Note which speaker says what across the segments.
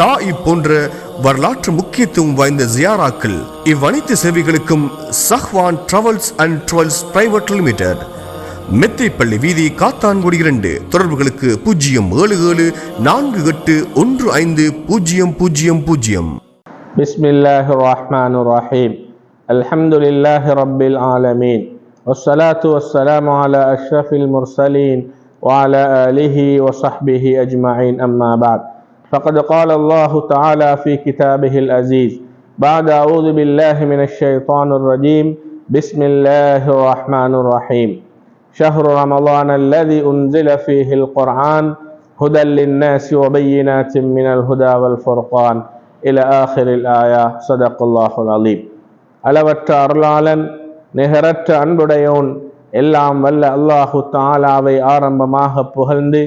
Speaker 1: தாய் போன்ற வரலாற்று முக்கியத்துவம் வாய்ந்த ஜியாராக்கள் இவ்வனைத்து சேவைகளுக்கும் Sahwan travels and tours private limited Meththaippalli வீதி காத்தான்குடி இரண்டு தொடர்புகளுக்கு பூஜ்ஜியம் ஏழு ஏழு நான்கு எட்டு ஒன்று ஐந்து பூஜ்ஜியம் பூஜ்ஜியம் பூஜ்ஜியம்
Speaker 2: بسم الله الرحمن الرحيم الحمد لله رب العالمين والصلاة والسلام على أشرف المرسلين وعلى آله وصحبه أجمعين أما بعد فقد قال الله تعالى في كتابه العزيز بعد أعوذ بالله من الشيطان الرجيم بسم الله الرحمن الرحيم شهر رمضان الذي أنزل فيه القرآن هدى للناس وبينات من الهدى والفرقان إلى آخر الآية صدق الله العظيم அளவற்ற அருளாளன் நிகரற்ற அன்புடையோன் எல்லாம் வல்ல அல்லாஹு தாலாவை ஆரம்பமாக புகழ்ந்து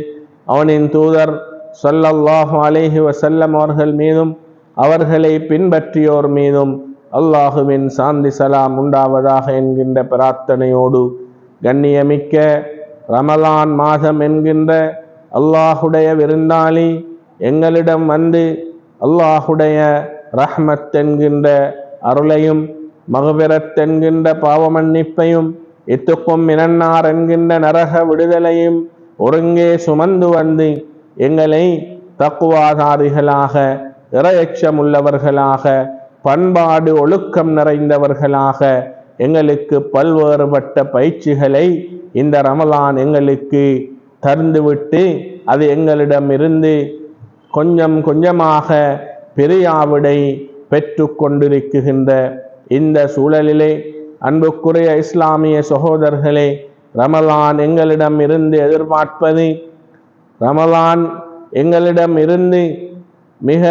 Speaker 2: அவனின் தூதர் ஸல்லல்லாஹு அலேஹி வசல்லம் அவர்கள் மீதும் அவர்களை பின்பற்றியோர் மீதும் அல்லாஹுவின் சாந்தி சலாம் உண்டாவதாக என்கின்ற பிரார்த்தனையோடு கண்ணியமிக்க ரமலான் மாதம் என்கின்ற அல்லாஹுடைய விருந்தாளி எங்களிடம் வந்து அல்லாஹுடைய ரஹ்மத் என்கின்ற அருளையும் மகபிரத் என்கின்ற பாவமன்னிப்பையும் இத்துக்கும் மினன்னார் என்கின்ற நரக விடுதலையும் ஒருங்கே சுமந்து வந்து எங்களை தக்குவாதாரிகளாக இரையச்சமுள்ளவர்களாக பண்பாடு ஒழுக்கம் நிறைந்தவர்களாக எங்களுக்கு பல்வேறுபட்ட பயிற்சிகளை இந்த ரமலான் எங்களுக்கு தந்துவிட்டு அது எங்களிடமிருந்து கொஞ்சம் கொஞ்சமாக பெரியாவிடை பெற்று கொண்டிருக்கின்ற இந்த சூழலிலே அன்புக்குரிய இஸ்லாமிய சகோதரர்களே ரமலான் எங்களிடம் இருந்து எதிர்பார்ப்பது ரமலான் எங்களிடம் இருந்து மிக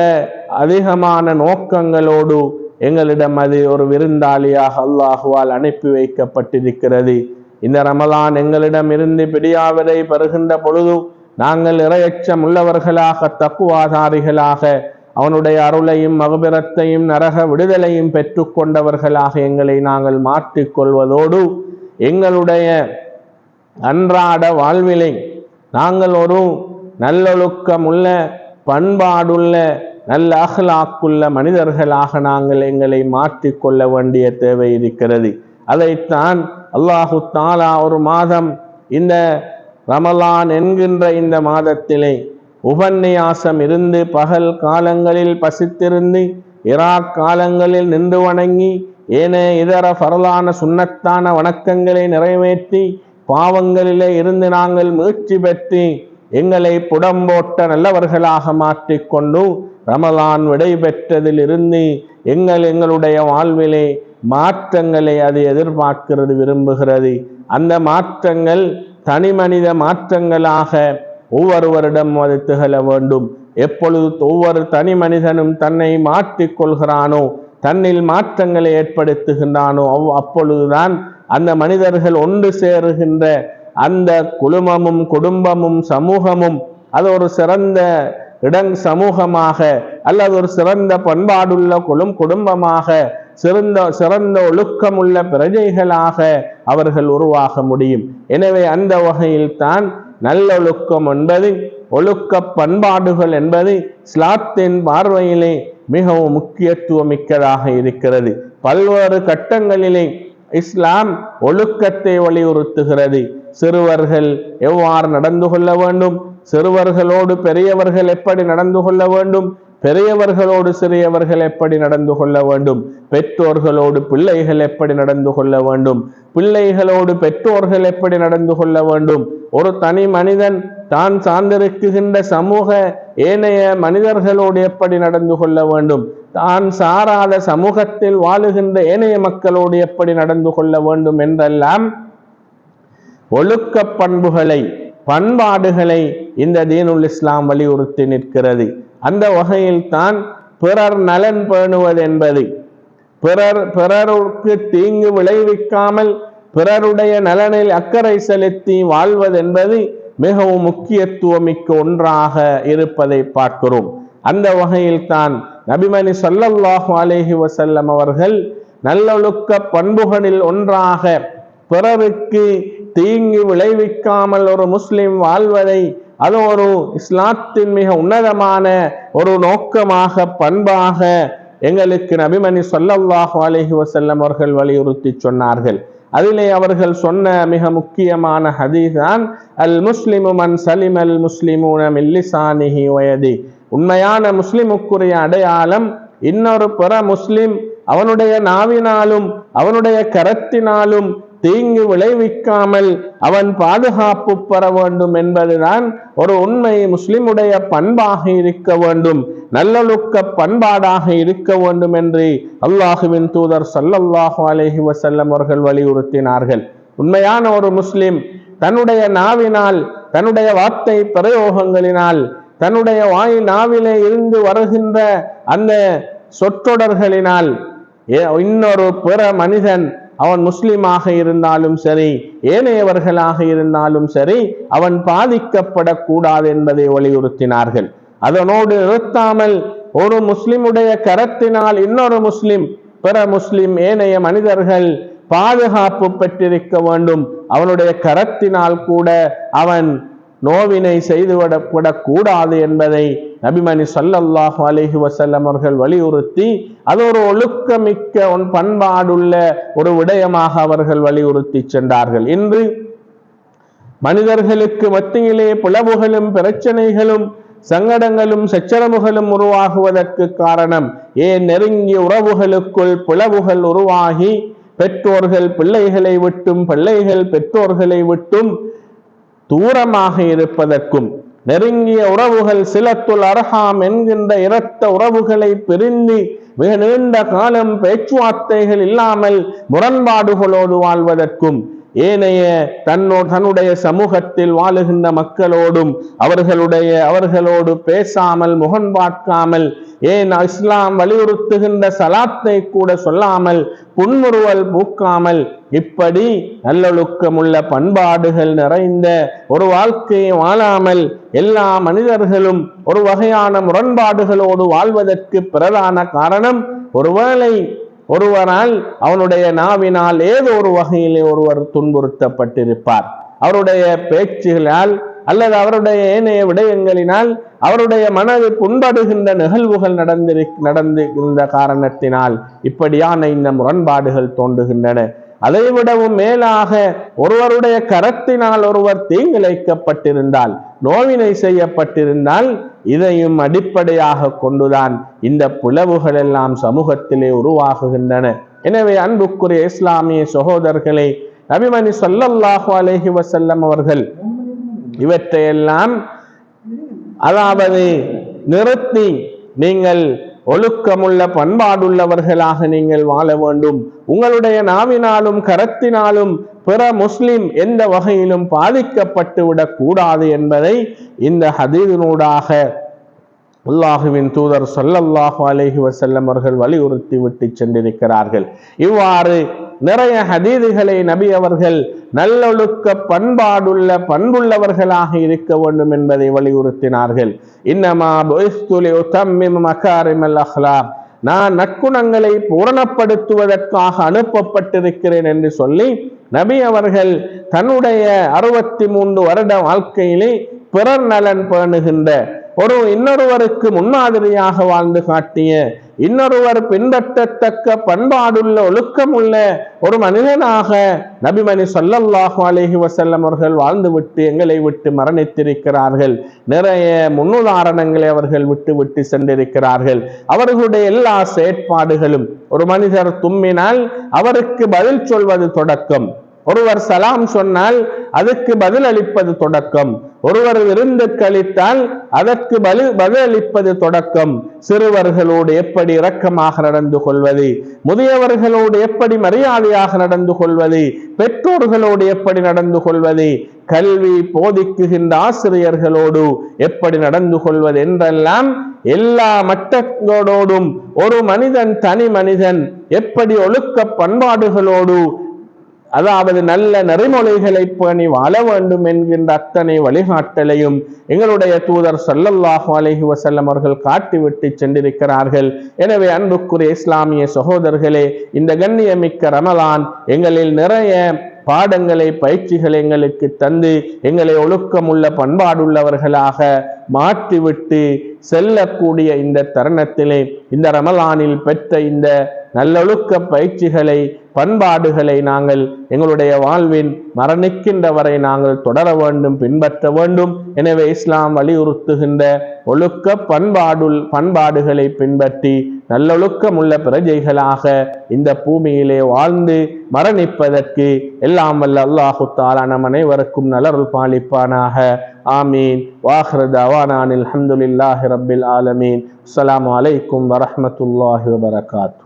Speaker 2: அதிகமான நோக்கங்களோடு எங்களிடம் அது ஒரு விருந்தாளியாக அல்லாஹுவால் அனுப்பி வைக்கப்பட்டிருக்கிறது. இந்த ரமலான் எங்களிடம் இருந்து பிடியாவதை பெறுகின்ற பொழுது நாங்கள் இரையச்சம் உள்ளவர்களாக தக்குவாதாரிகளாக அவனுடைய அருளையும் மகபிரத்தையும் நரக விடுதலையும் பெற்று கொண்டவர்களாக எங்களை நாங்கள் மாற்றிக்கொள்வதோடு எங்களுடைய அன்றாட வாழ்விலை நாங்கள் ஒரு நல்லொழுக்கமுள்ள பண்பாடுள்ள நல்ல அகலாக்குள்ள மனிதர்களாக நாங்கள் எங்களை மாற்றிக்கொள்ள வேண்டிய தேவை இருக்கிறது. அதைத்தான் அல்லாஹு தாலா ஒரு மாதம் இந்த ரமலான் என்கின்ற இந்த மாதத்திலே உபன்யாசம் இருந்து பகல் காலங்களில் பசித்திருந்து இராக் காலங்களில் நின்று வணங்கி ஏனைய இதர பரலான சுண்ணத்தான வணக்கங்களை நிறைவேற்றி பாவங்களிலே இருந்து நாங்கள் மீட்சி பெற்று எங்களை புடம்போட்ட நல்லவர்களாக மாற்றிக்கொண்டு ரமலான் விடை பெற்றதிலிருந்து எங்கள் எங்களுடைய வாழ்விலே மாற்றங்களை அது எதிர்பார்க்கிறது விரும்புகிறது. அந்த மாற்றங்கள் தனி மனித மாற்றங்களாக ஒவ்வொருவரிடம் அது திகழ வேண்டும். எப்பொழுது ஒவ்வொரு தனி மனிதனும் தன்னை மாற்றிக்கொள்கிறானோ தன்னில் மாற்றங்களை ஏற்படுத்துகின்றானோ அவ் அப்பொழுதுதான் அந்த மனிதர்கள் ஒன்று சேருகின்ற அந்த குழுமமும் குடும்பமும் சமூகமும் அது ஒரு சிறந்த இடங் சமூகமாக அல்லது ஒரு சிறந்த பண்பாடுள்ள குழும் குடும்பமாக சிறந்த சிறந்த ஒழுக்கமுள்ள பிரஜைகளாக அவர்கள் உருவாக முடியும். எனவே அந்த வகையில் தான் நல்லொழுக்கம் என்பது ஒழுக்க பண்பாடுகள் என்பது ஸ்லாத்தின் பார்வையிலே மிகவும் முக்கியத்துவம் மிக்கதாக இருக்கிறது. பல்வேறு கட்டங்களிலே இஸ்லாம் ஒழுக்கத்தை வலியுறுத்துகிறது. சிறுவர்கள் எவ்வாறு நடந்து கொள்ள வேண்டும்? சிறுவர்களோடு பெரியவர்கள் எப்படி நடந்து கொள்ள வேண்டும்? பெரியவர்களோடு சிறியவர்கள் எப்படி நடந்து கொள்ள வேண்டும்? பெற்றோர்களோடு பிள்ளைகள் எப்படி நடந்து கொள்ள வேண்டும்? பிள்ளைகளோடு பெற்றோர்கள் எப்படி நடந்து கொள்ள வேண்டும்? ஒரு தனி மனிதன் தான் சார்ந்திருக்குகின்ற சமூக ஏனைய மனிதர்களோடு எப்படி நடந்து கொள்ள வேண்டும்? தான் சாராத சமூகத்தில் வாழுகின்ற ஏனைய மக்களோடு எப்படி நடந்து கொள்ள வேண்டும் என்றெல்லாம் ஒழுக்க பண்புகளை பண்பாடுகளை இந்த தீனுல் இஸ்லாம் வலியுறுத்தி நிற்கிறது. அந்த வகையில் தான் பிறர் நலன் பேணுவது என்பது. பிறர் பிறருக்கு தீங்கு விளைவிக்காமல் பிறருடைய நலனில் அக்கறை செலுத்தி வாழ்வது என்பது மிகவும் முக்கியத்துவமிக்க ஒன்றாக இருப்பதை பார்க்கிறோம். அந்த வகையில் தான் நபிமணி சல்லல்லாஹு அலேஹி வசல்லம் அவர்கள் நல்லொழுக்க பண்புகளில் ஒன்றாக பிறருக்கு தீங்கு விளைவிக்காமல் ஒரு முஸ்லிம் வாழ்வதை அது ஒரு இஸ்லாத்தின் மிக உன்னதமான ஒரு நோக்கமாக பண்பாக எங்களுக்கு நபிமணி ஸல்லல்லாஹு அலைஹி வசல்லம் அவர்கள் வலியுறுத்தி சொன்னார்கள். அதிலே அவர்கள் சொன்ன மிக முக்கியமான ஹதீதான் தான் அல் முஸ்லிமு மன் சலிம் அல் முஸ்லிமூன மில்லிசானிஹி வயதி. உண்மையான முஸ்லிமுக்குரிய அடையாளம் இன்னொரு பிற முஸ்லிம் அவனுடைய நாவினாலும் அவனுடைய கரத்தினாலும் தீங்கு விளைவிக்காமல் அவன் பாதுகாப்பு பெற வேண்டும் என்பதுதான் ஒரு உண்மை முஸ்லிமுடைய பண்பாக இருக்க வேண்டும் நல்லொழுக்க பண்பாடாக இருக்க வேண்டும் என்று அல்லாஹுவின் தூதர் சல்லல்லாஹு அலஹி வசல்லம் அவர்கள் வலியுறுத்தினார்கள். உண்மையான ஒரு முஸ்லிம் தன்னுடைய நாவினால் தன்னுடைய வார்த்தை பிரயோகங்களினால் தன்னுடைய வாய் நாவிலே இருந்து வருகின்ற அந்த சொற்றொடர்களினால் ஏ- இன்னொரு பிற மனிதன் அவன் முஸ்லீமாக இருந்தாலும் சரி ஏனையவர்களாக இருந்தாலும் சரி அவன் பாதிக்கப்படக்கூடாது என்பதை வலியுறுத்தினார்கள். அதனோடு நிறுத்தாமல் ஒரு முஸ்லிமுடைய கரத்தினால் இன்னொரு முஸ்லிம் பிற முஸ்லிம் ஏனைய மனிதர்கள் பாதுகாப்பு பெற்றிருக்க வேண்டும். அவனுடைய கரத்தினால் கூட அவன் நோவினை செய்துவிடப்படக்கூடாது என்பதை நபிமணி ஸல்லல்லாஹு அலிஹி வசல்லம் அவர்கள் வலியுறுத்தி அது ஒரு ஒழுக்கமிக்க உன் பண்பாடுள்ள ஒரு விடயமாக அவர்கள் வலியுறுத்தி சென்றார்கள். இன்று மனிதர்களுக்கு மத்தியிலே பிளவுகளும் பிரச்சனைகளும் சங்கடங்களும் சச்சரவுகளும் உருவாகுவதற்கு காரணம் ஏன் நெருங்கிய உறவுகளுக்குள் பிளவுகள் உருவாகி பெற்றோர்கள் பிள்ளைகளை விட்டும் பிள்ளைகள் பெற்றோர்களை விட்டும் தூரமாக இருப்பதற்கும் நெருங்கிய உறவுகள் சிலத்துள் அர்ஹாம் என்கின்ற இரத்த உறவுகளை பிரிந்து மிக நீண்ட காலம் பேச்சுவார்த்தைகள் இல்லாமல் முரண்பாடுகளோடு வாழ்வதற்கும் ஏனைய தன்னோ தன்னுடைய சமூகத்தில் வாழுகின்ற மக்களோடும் அவர்களுடைய அவர்களோடு பேசாமல் முகம் பார்க்காமல் ஏன் இஸ்லாம் வலியுறுத்துகின்ற சலாத்தை கூட சொல்லாமல் புன்முறுவல் பூக்காமல் இப்படி நல்லொழுக்கமுள்ள பண்பாடுகள் நிறைந்த ஒரு வாழ்க்கையை வாழாமல் எல்லா மனிதர்களும் ஒரு வகையான முரண்பாடுகளோடு வாழ்வதற்கு பிரதான காரணம் ஒருவேளை ஒருவரால் அவனுடைய நாவினால் ஏதோ ஒரு வகையிலே ஒருவர் துன்புறுத்தப்பட்டிருப்பார். அவருடைய பேச்சுகளால் அல்லது அவருடைய ஏனைய விடயங்களினால் அவருடைய மனது புண்படுகின்ற நிகழ்வுகள் நடந்திரு நடந்திருந்த காரணத்தினால் இப்படியான இந்த முரண்பாடுகள் தோன்றுகின்றன. அதைவிடவும் மேலாக ஒருவருடைய கரத்தினால் ஒருவர் தீங்கிழைக்கப்பட்டிருந்தால் நோவினை செய்யப்பட்டிருந்தால் இதையும் அடிப்படையாக கொண்டுதான் இந்த பிளவுகள் எல்லாம் சமூகத்திலே உருவாகுகின்றன. எனவே அன்புக்குரிய இஸ்லாமிய சகோதரர்களை நபிமணி ஸல்லல்லாஹு அலஹி வசல்லம் அவர்கள் இவற்றையெல்லாம் அதாவது நிறுத்தி நீங்கள் ஒழுக்கமுள்ள பண்பாடுள்ளவர்களாக நீங்கள் வாழ வேண்டும். உங்களுடைய நாவினாலும் கரத்தினாலும் பிற முஸ்லிம் எந்த வகையிலும் பாதிக்கப்பட்டு விடக் கூடாது என்பதை இந்த ஹதீதினூடாக அல்லாஹுவின் தூதர் சொல்லல்லாஹு அலைஹி வசல்லம் அவர்கள் வலியுறுத்தி விட்டு சென்றிருக்கிறார்கள். இவ்வாறு நிறைய ஹதீதுகளை நபி அவர்கள் நல்லொழுக்க பண்பாடுள்ள பண்புள்ளவர்களாக இருக்க வேண்டும் என்பதை வலியுறுத்தினார்கள். இன்னமா நான் நற்குணங்களை பூரணப்படுத்துவதற்காக அனுப்பப்பட்டிருக்கிறேன் என்று சொல்லி நபி அவர்கள் தன்னுடைய அறுபத்தி மூன்று வருட வாழ்க்கையிலே பிறர் நலன் பேணுகின்ற ஒரு இன்னொருவருக்கு முன்மாதிரியாக வாழ்ந்து காட்டிய இன்னொருவர் பின்பற்றத்தக்க பண்பாடுள்ள ஒழுக்கமுள்ள ஒரு மனிதனாக நபிமணி சொல்லல்லாஹு அலேஹி வசல்லம் அவர்கள் வாழ்ந்துவிட்டு எங்களை விட்டு மரணித்திருக்கிறார்கள். நிறைய முன்னுதாரணங்களை அவர்கள் விட்டு விட்டு சென்றிருக்கிறார்கள். அவர்களுடைய எல்லா செயற்பாடுகளும் ஒரு மனிதர் தும்மினால் அவருக்கு பதில் சொல்வது தொடக்கம். ஒருவர் சலாம் சொன்னால் அதற்கு பதில் அளிப்பது தொடக்கம். ஒருவர் விருந்து கழித்தால் அதற்கு பதில் பதிலளிப்பது தொடக்கம். சிறுவர்களோடு எப்படி இரக்கமாக நடந்து கொள்வது? முதியவர்களோடு எப்படி மரியாதையாக நடந்து கொள்வது? பெற்றோர்களோடு எப்படி நடந்து கொள்வது? கல்வி போதிக்குகின்ற ஆசிரியர்களோடு எப்படி நடந்து கொள்வது என்றெல்லாம் எல்லா மட்டங்களோடும் ஒரு மனிதன் தனி மனிதன் எப்படி ஒழுக்க பண்பாடுகளோடு அதாவது நல்ல நெறிமுறைகளை பணி வாழ வேண்டும் என்கின்ற அத்தனை வழிகாட்டலையும் எங்களுடைய தூதர் சல்லல்லாஹு அலஹி வசல்லம் அவர்கள் காட்டிவிட்டு சென்றிருக்கிறார்கள். எனவே அன்புக்குரிய இஸ்லாமிய சகோதரர்களே இந்த கண்ணியமிக்க ரமலான் எங்களில் நிறைய பாடங்களை பயிற்சிகளை எங்களுக்கு தந்து எங்களை ஒழுக்கமுள்ள பண்பாடுள்ளவர்களாக மாற்றிவிட்டு செல்லக்கூடிய இந்த தருணத்திலே இந்த ரமலானில் பெற்ற இந்த நல்லொழுக்க பயிற்சிகளை பண்பாடுகளை நாங்கள் எங்களுடைய வாழ்வின் மரணிக்கின்ற வரை நாங்கள் தொடர வேண்டும் பின்பற்ற வேண்டும். எனவே இஸ்லாம் வலியுறுத்துகின்ற ஒழுக்க பண்பாடுள் பண்பாடுகளை பின்பற்றி நல்லொழுக்கமுள்ள பிரஜைகளாக இந்த பூமியிலே வாழ்ந்து மரணிப்பதற்கு எல்லாம் வல்ல அல்லாஹு தாலா நம் அனைவருக்கும் நலருள் பாலிப்பானாக. ஆமீன். வாஹ்ரத் தவானான் அல்ஹம்துலில்லாஹி ரப்பில் ஆலமீன். அஸ்ஸலாமு அலைக்கும் வரஹ்மத்துல்லாஹி வபரகாத்து